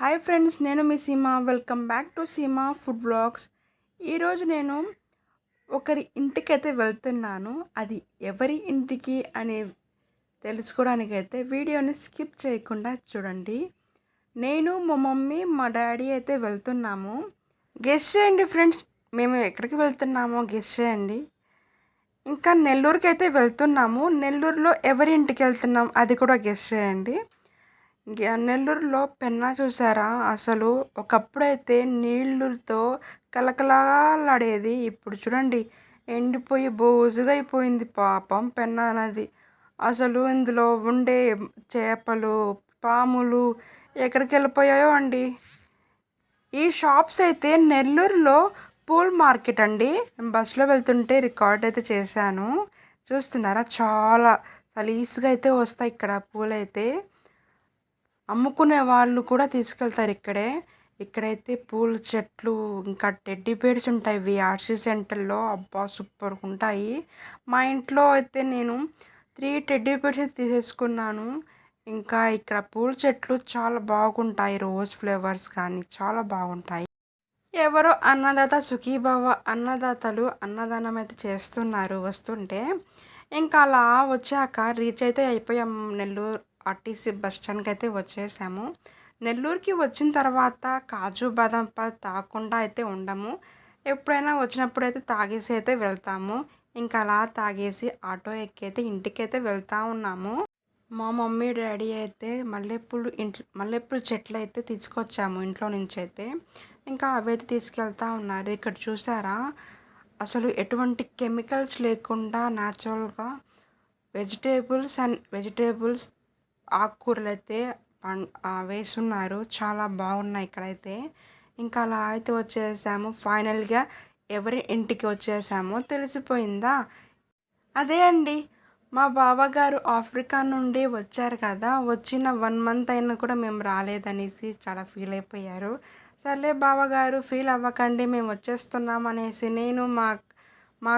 Hi friends నేను మీ Seema. Welcome back to Seema food blogs ఈరోజు నేను ఒకరి ఇంటికైతే వెళ్తున్నాను. అది ఎవరి ఇంటికి అని తెలుసుకోవడానికైతే వీడియోని స్కిప్ చేయకుండా చూడండి. నేను మా మమ్మీ మా డాడీ అయితే వెళ్తున్నాము. గెస్ట్ చేయండి ఫ్రెండ్స్ మేము ఎక్కడికి వెళ్తున్నామో గెస్ట్ చేయండి. ఇంకా నెల్లూరుకి అయితే వెళ్తున్నాము. నెల్లూరులో ఎవరి ఇంటికి వెళ్తున్నాం అది కూడా గెస్ట్ చేయండి. ఇంకా నెల్లూరులో పెన్నా చూసారా? అసలు ఒకప్పుడైతే నీళ్ళతో కలకలాడేది ఇప్పుడు చూడండి ఎండిపోయి బోజుగా అయిపోయింది పాపం పెన్నా అనేది. అసలు ఇందులో ఉండే చేపలు పాములు ఎక్కడికి వెళ్ళిపోయాయో అండి? ఈ షాప్స్ అయితే నెల్లూరులో పూల్ మార్కెట్ అండి. బస్సులో వెళ్తుంటే రికార్డ్ అయితే చేశాను. చూస్తున్నారా? చాలా సలీస్గా అయితే వస్తాయి ఇక్కడ పూలైతే. అమ్ముకునే వాళ్ళు కూడా తీసుకెళ్తారు ఇక్కడే. ఇక్కడైతే పూల చెట్లు ఇంకా టెడ్డీ బేర్స్ ఉంటాయి. ఇవి ఆర్సీ సెంటర్లో అబ్బా సూపర్గా ఉంటాయి. మా ఇంట్లో అయితే నేను త్రీ టెడ్డీ బేర్స్ తీసేసుకున్నాను ఇంకా ఇక్కడ పూల చెట్లు చాలా బాగుంటాయి. రోజ్ ఫ్లేవర్స్ కానీ చాలా బాగుంటాయి. ఎవరో అన్నదాత సుఖీభావ అన్నదాతలు అన్నదానం అయితే చేస్తున్నారు వస్తుంటే. ఇంకా అలా వచ్చాక రీచ్ అయితే అయిపోయాం నెల్లూరు ఆర్టీసీ బస్ స్టాండ్కి అయితే వచ్చేసాము. నెల్లూరుకి వచ్చిన తర్వాత కాజు బాదం పాలు తాగకుండా అయితే ఉండము. ఎప్పుడైనా వచ్చినప్పుడు అయితే తాగేసి అయితే వెళ్తాము. ఇంకా అలా తాగేసి ఆటో ఎక్కి అయితే ఇంటికి అయితే వెళ్తూ ఉన్నాము. మా మమ్మీ డాడీ అయితే మల్లెపూలు ఇంట్లో మల్లెపూలు చెట్లు అయితే తీసుకొచ్చాము ఇంట్లో నుంచి అయితే ఇంకా అవి అయితే తీసుకెళ్తా ఉన్నారు. ఇక్కడ చూసారా? అసలు ఎటువంటి కెమికల్స్ లేకుండా న్యాచురల్గా వెజిటేబుల్స్ అండ్ వెజిటేబుల్స్ ఆకుకూరలు అయితే వేసున్నారు. చాలా బాగున్నాయి ఇక్కడైతే. ఇంకా అలా అయితే వచ్చేసాము. ఫైనల్గా ఎవరి ఇంటికి వచ్చేసామో తెలిసిపోయిందా? అదే అండి. మా బావగారు ఆఫ్రికా నుండి వచ్చారు కదా. వచ్చిన వన్ మంత్ అయినా కూడా మేము రాలేదనేసి చాలా ఫీల్ అయిపోయారు. సర్లే బావగారు ఫీల్ అవ్వకండి మేము వచ్చేస్తున్నాం అనేసి నేను మా మా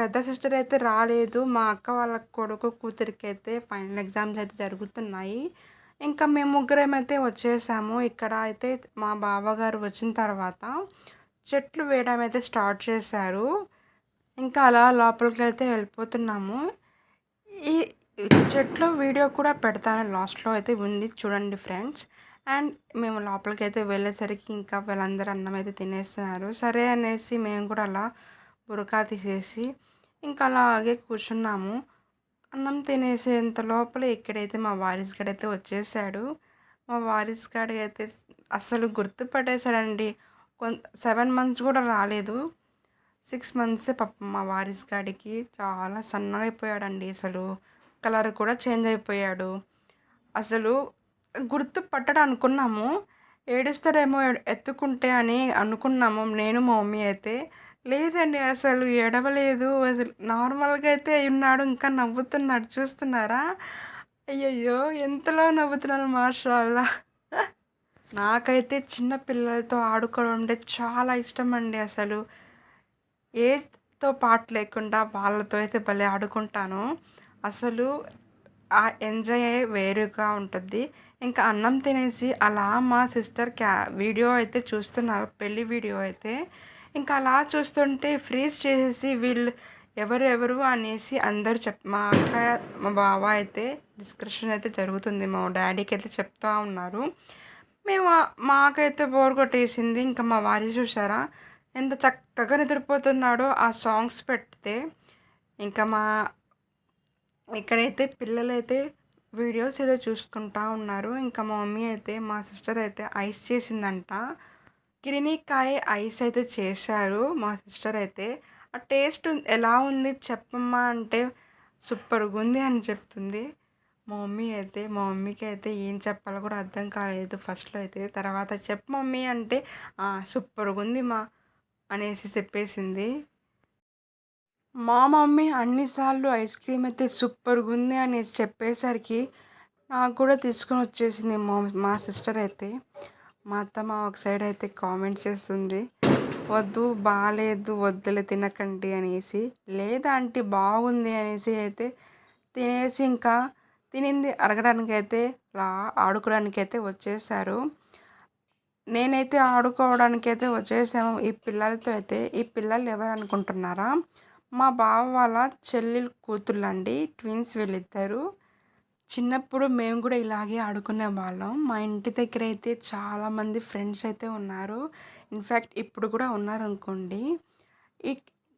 పెద్ద సిస్టర్ అయితే రాలేదు. మా అక్క వాళ్ళ కొడుకు కూతురికి అయితే ఫైనల్ ఎగ్జామ్స్ అయితే జరుగుతున్నాయి. ఇంకా మేము ముగ్గురం అయితే వచ్చేసాము ఇక్కడ అయితే మా బావగారు వచ్చిన తర్వాత చెట్లు వేయడం అయితే స్టార్ట్ చేశారు. ఇంకా అలా లోపలికి వెళ్తే వెళ్ళిపోతున్నాము. ఈ చెట్లు వీడియో కూడా పెడతాను. లాస్ట్లో అయితే ఉంది. చూడండి ఫ్రెండ్స్. అండ్ మేము లోపలికి అయితే వెళ్ళేసరికి ఇంకా వీళ్ళందరూ అన్నం అయితే తినేస్తున్నారు. సరే అనేసి మేము కూడా అలా బురకా తీసేసి ఇంకా అలాగే కూర్చున్నాము. అన్నం తినేసేంత లోపల ఇక్కడైతే మా వారిస్ గడ అయితే వచ్చేసాడు. మా వారిస్ గడి అయితే అసలు గుర్తుపట్టేశాడండి. కొంత సెవెన్ మంత్స్ కూడా రాలేదు. సిక్స్ మంత్సే పాప మా వారిస్ గాడికి చాలా సన్నగా అయిపోయాడండి అసలు. కలర్ కూడా చేంజ్ అయిపోయాడు. అసలు గుర్తు పట్టడం అనుకున్నాము. ఏడుస్తాడేమో ఎత్తుకుంటే అని అనుకున్నాము. నేను మా మమ్మీ అయితే లేదండి అసలు ఏడవలేదు. అసలు నార్మల్గా అయితే ఉన్నాడు ఇంకా నవ్వుతున్నాడు. చూస్తున్నారా? అయ్యయ్యో! ఎంతలో నవ్వుతున్నాను మార్షాల్లా నాకైతే చిన్న పిల్లలతో ఆడుకోవడం అంటే చాలా ఇష్టం అండి అసలు. ఏజ్తో పాటు లేకుండా వాళ్ళతో అయితే భలే ఆడుకుంటాను. అసలు ఆ ఎంజాయ్ వేరుగా ఉంటుంది. ఇంకా అన్నం తినేసి అలా మా సిస్టర్ క్యా వీడియో అయితే చూస్తున్నారు. పెళ్ళి వీడియో అయితే. ఇంకా అలా చూస్తుంటే ఫ్రీజ్ చేసేసి వీళ్ళు ఎవరెవరు అనేసి అందరు చెప్ మా అక్క మా బావ అయితే డిస్కషన్ అయితే జరుగుతుంది. మా డాడీకి అయితే చెప్తా ఉన్నారు. మేము మాకైతే బోర్ కొట్టేసింది. ఇంకా మా వారి చూసారా ఎంత చక్కగా నిద్రపోతున్నాడో ఆ సాంగ్స్ పెడితే. ఇంకా మా ఇక్కడైతే పిల్లలైతే వీడియోస్ ఏదో చూసుకుంటా ఉన్నారు. ఇంకా మా మమ్మీ అయితే మా సిస్టర్ అయితే ఐస్ చేసిందంట. కిరినీకాయ ఐస్ అయితే చేశారు మా సిస్టర్ అయితే. ఆ టేస్ట్ ఎలా ఉంది చెప్పమ్మా అంటే సూపర్గా ఉంది అని చెప్తుంది. మా మమ్మీ అయితే మా మమ్మీకి అయితే ఏం చెప్పాలో కూడా అర్థం కాలేదు ఫస్ట్లో అయితే. తర్వాత చెప్పు మమ్మీ అంటే సూపర్గా ఉంది మా అనేసి చెప్పేసింది. మా మమ్మీ అన్నిసార్లు ఐస్ క్రీమ్ అయితే సూపర్గా ఉంది అనేసి చెప్పేసరికి నాకు కూడా తీసుకొని వచ్చేసింది మా మా సిస్టర్ అయితే. మా అత్తమ్మ ఒక సైడ్ అయితే కామెంట్ చేస్తుంది వద్దు బాగాలేదు వద్దులే తినకండి అనేసి. లేదా అంటే బాగుంది అనేసి అయితే తినేసి ఇంకా తినింది. అరగడానికి అయితే అలా ఆడుకోవడానికి అయితే వచ్చేసారు. నేనైతే ఆడుకోవడానికి అయితే వచ్చేసాము. ఈ పిల్లలతో అయితే ఈ పిల్లలు ఎవరు అనుకుంటున్నారా? మా బావ వాళ్ళ చెల్లెలు కూతుళ్ళండి ట్విన్స్ వీళ్ళిద్దరు. చిన్నప్పుడు మేము కూడా ఇలాగే ఆడుకునే వాళ్ళం. మా ఇంటి దగ్గర అయితే చాలామంది ఫ్రెండ్స్ అయితే ఉన్నారు. ఇన్ఫ్యాక్ట్ ఇప్పుడు కూడా ఉన్నారు అనుకోండి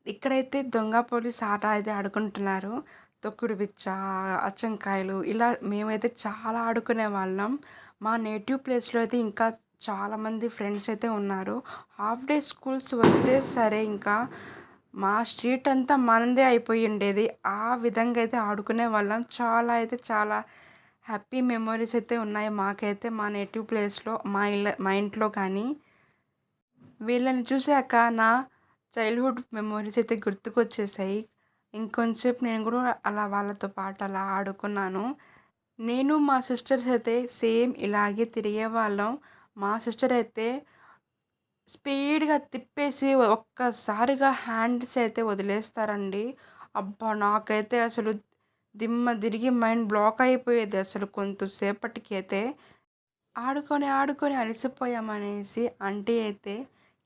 ఇక్కడైతే దొంగ పోలీస్ ఆట అయితే ఆడుకుంటున్నారు. తొక్కుడు బిచ్చ అచ్చంకాయలు ఇలా మేమైతే చాలా ఆడుకునే వాళ్ళం. మా నేటివ్ ప్లేస్లో అయితే ఇంకా చాలామంది ఫ్రెండ్స్ అయితే ఉన్నారు. హాఫ్ డే స్కూల్స్ వస్తే సరే ఇంకా మా స్ట్రీట్ అంతా మనదే అయిపోయి ఉండేది. ఆ విధంగా అయితే ఆడుకునే వాళ్ళం. చాలా అయితే చాలా హ్యాపీ మెమొరీస్ అయితే ఉన్నాయి మాకైతే మా నేటివ్ ప్లేస్లో మా ఇళ్ళ మా ఇంట్లో కానీ. వీళ్ళని చూసాక నా చైల్డ్హుడ్ మెమొరీస్ అయితే గుర్తుకొచ్చేసాయి. ఇంకొంచెంసేపు నేను కూడా అలా వాళ్ళతో పాటు అలా ఆడుకున్నాను. నేను మా సిస్టర్స్ అయితే సేమ్ ఇలాగే తిరిగే వాళ్ళం. మా సిస్టర్ అయితే స్పీడ్గా తిప్పేసి ఒక్కసారిగా హ్యాండ్స్ అయితే వదిలేస్తారండి. అబ్బా! నాకైతే అసలు దిమ్మ తిరిగి మైండ్ బ్లాక్ అయిపోయేది అసలు కొంతసేపటికి అయితే. ఆడుకొని ఆడుకొని అలసిపోయామనేసి ఆంటీ అయితే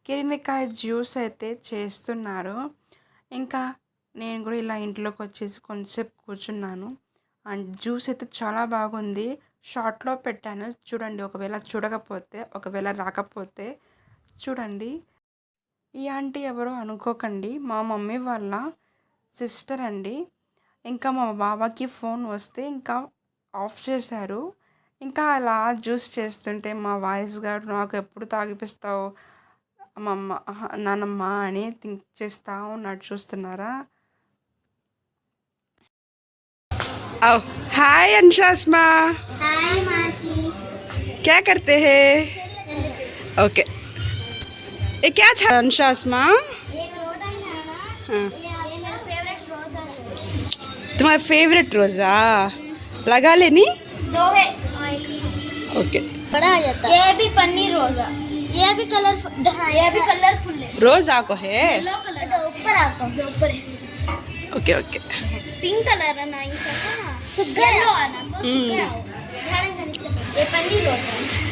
కిరిమికాయ జ్యూస్ అయితే చేస్తున్నారు. ఇంకా నేను కూడా ఇలా ఇంట్లోకి వచ్చేసి కొంతసేపు కూర్చున్నాను. అండ్ జ్యూస్ అయితే చాలా బాగుంది. షార్ట్లో పెట్టాను. చూడండి ఒకవేళ చూడకపోతే ఒకవేళ రాకపోతే చూడండి ఈ ఆంటీ ఎవరో అనుకోకండి మా మమ్మీ వాళ్ళ సిస్టర్ అండి ఇంకా మా బాబాకి ఫోన్ వస్తే ఇంకా ఆఫ్ చేశారు ఇంకా అలా జ్యూస్ చేస్తుంటే మా వాయిస్ గారు నాకు ఎప్పుడు తాగిపిస్తావు అమ్మమ్మ నానమ్మ అని థింక్ చేస్తా ఉన్నాడు చూస్తున్నారా हाय अंशास्मा हाय मासी क्या करते हैं ओके ये क्या था? अंशास्मा ये रोड हाँ। ये मेरा फेवरेट रोज है तुम्हारा फेवरेट रोज़ा? लगा लेनी दो है ओके बड़ा आ जाता। है ये भी पन्नी रोजा। ये भी कलरफुल हाँ ये भी कलरफुल है। रोज़ आको है? कलर तो ऊपर आता। ऊपर है। ओके ओके पिंक कलर है ना इसका येलो है ना सो हम्म. झाड़े का नीचे ये पन्नी रोजा।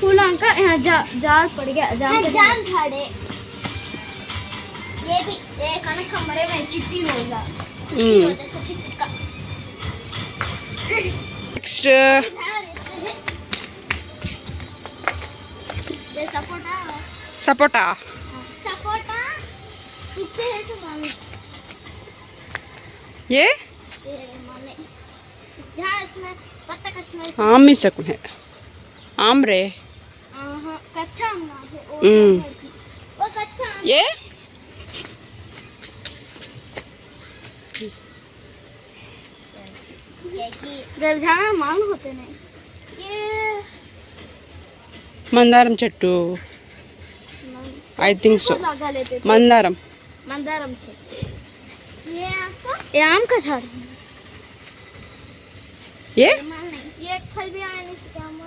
फूल अंका यहाँ जा, जाल पड़ गया जाल हाँ, जान झाड़े। ये भी ये खाना कमरे में चिट्टी होगा नेक्स्ट हम्म। ये सपोटा सपोटा। हाँ, सपोटा पीछे है तो माने। ये? माने। जहाँ इसमें पत्ता का स्मेल आम ही सकून है। आम रे। हाँ कच्चा आम ना है वो हम्म। है कि- वो कच्चा आम ये है कि गलझाना मांग होते नहीं ये మందారం చెట్టు ఐ థింక్ సో लगा लेते थे మందారం मंदारम से ये आपका ये आम का झाड़ है ఏ माल नहीं ये फल भी आने से क्या माल ఓకే ये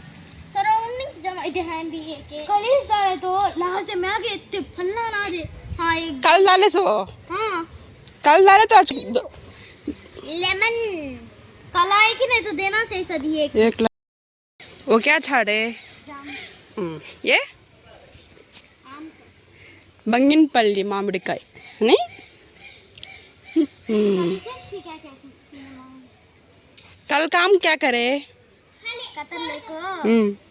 कल डाले तो कल डाले तो।, तो लेमन। कल आए कि नहीं तो देना चाहिए सदी एक। एक वो क्या छाड़े? हम्म, ये? बंगिन पल्ली हम्म। कल काम क्या करे? कतम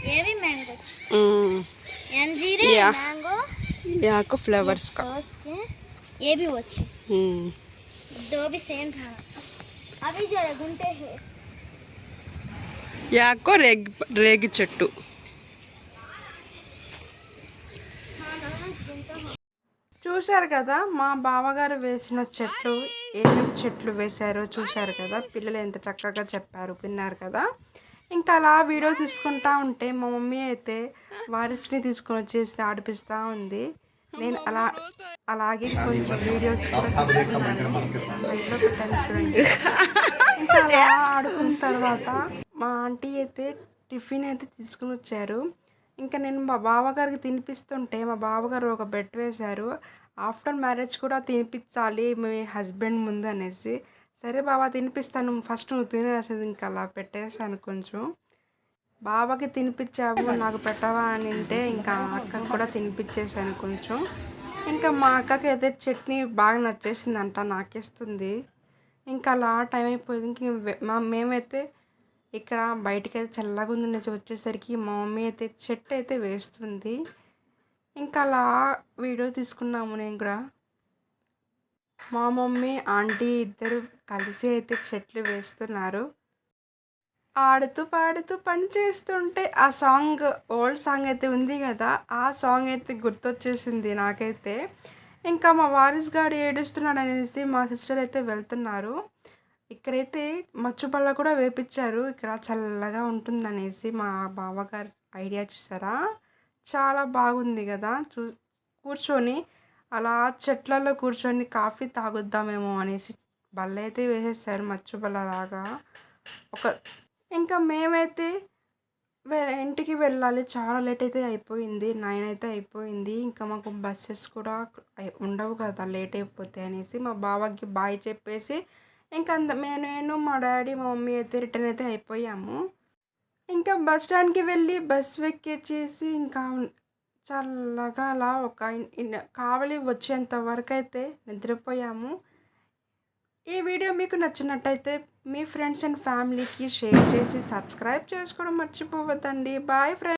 अंजीर ये भी मैंगो हम्म, अंजीर Yeah. मैंगो ये आपको फ्लेवर्स का टॉस के ये भी अच्छी हम्म, दो भी सेम था अभी जरा घंटे है ये आपको रेग रेग చెట్టు చూశారు కదా మా బావగారు వేసిన చెట్లు ఏమేమి చెట్లు వేశారో చూశారు కదా పిల్లలు ఎంత చక్కగా చెప్పారు విన్నారు కదా ఇంకా అలా వీడియో తీసుకుంటా ఉంటే మా మమ్మీ అయితే వారిస్ని తీసుకొని వచ్చేసి ఆడిపిస్తూ ఉంది. నేను అలా అలాగే కొంచెం వీడియోస్ కూడా చూడండి. ఇంకా అలా ఆడుకున్న తర్వాత మా ఆంటీ అయితే టిఫిన్ అయితే తీసుకుని వచ్చారు. ఇంకా నేను మా బావగారికి తినిపిస్తుంటే మా బావగారు ఒక బెట్ వేశారు. ఆఫ్టర్ మ్యారేజ్ కూడా తినిపించాలి మీ హస్బెండ్ ముందు అనేసి సరే బాబా తినిపిస్తాను. ఫస్ట్ నువ్వు తినేసేది ఇంకా అలా పెట్టేశాను కొంచెం. బావకి తినిపించావు నాకు పెట్టవా అని అంటే ఇంకా అక్కకు కూడా తినిపించేసాను కొంచెం. ఇంకా మా అక్కకి అయితే చట్నీ బాగా నచ్చేసిందంట నాకేస్తుంది. ఇంకా అలా టైం అయిపోయింది. ఇంక మా మేమైతే ఇక్కడ బయటకి అయితే చల్లగా ఉంది నుంచి వచ్చేసరికి మా మమ్మీ అయితే చెట్టు అయితే వేస్తుంది. ఇంకా అలా వీడియో తీసుకున్నాము నేను కూడా. మా మమ్మీ ఆంటీ ఇద్దరు కలిసి అయితే చెట్లు వేస్తున్నారు. ఆడుతూ పాడుతూ పని చేస్తుంటే ఆ సాంగ్ ఓల్డ్ సాంగ్ అయితే ఉంది కదా ఆ సాంగ్ అయితే గుర్తొచ్చేసింది నాకైతే. ఇంకా మా వారిస్ గారు ఏడుస్తున్నాడు అనేసి మా సిస్టర్ అయితే వెళ్తున్నారు. ఇక్కడైతే మచ్చుపల్ల కూడా వేపించారు ఇక్కడ చల్లగా ఉంటుందనేసి మా బావగారు ఐడియా చూసారా? చాలా బాగుంది కదా చూ కూర్చొని అలా చెట్లలో కూర్చొని కాఫీ తాగుద్దామేమో అనేసి బల్ల అయితే వేసేసారు మచ్చుబల్ల లాగా. ఒక ఇంకా మేమైతే వేరే ఇంటికి వెళ్ళాలి. చాలా లేట్ అయితే అయిపోయింది. నైన్ అయితే అయిపోయింది. ఇంకా మాకు బస్సెస్ కూడా ఉండవు కదా లేట్ అయిపోతాయి అనేసి మా బావకి బాయ్ చెప్పేసి ఇంకా అంత మేము నేను మా డాడీ మా మమ్మీ అయితే రిటర్న్ అయితే అయిపోయాము. ఇంకా బస్ స్టాండ్కి వెళ్ళి బస్ ఎక్కేచేసి ఇంకా చల్లగా అలా ఒక కావలి వచ్చేంత వరకు అయితే నిద్రపోయాము. ఈ వీడియో మీకు నచ్చినట్టయితే మీ ఫ్రెండ్స్ అండ్ ఫ్యామిలీకి షేర్ చేసి సబ్స్క్రైబ్ చేసుకోవడం మర్చిపోవద్దండి. Bye friends.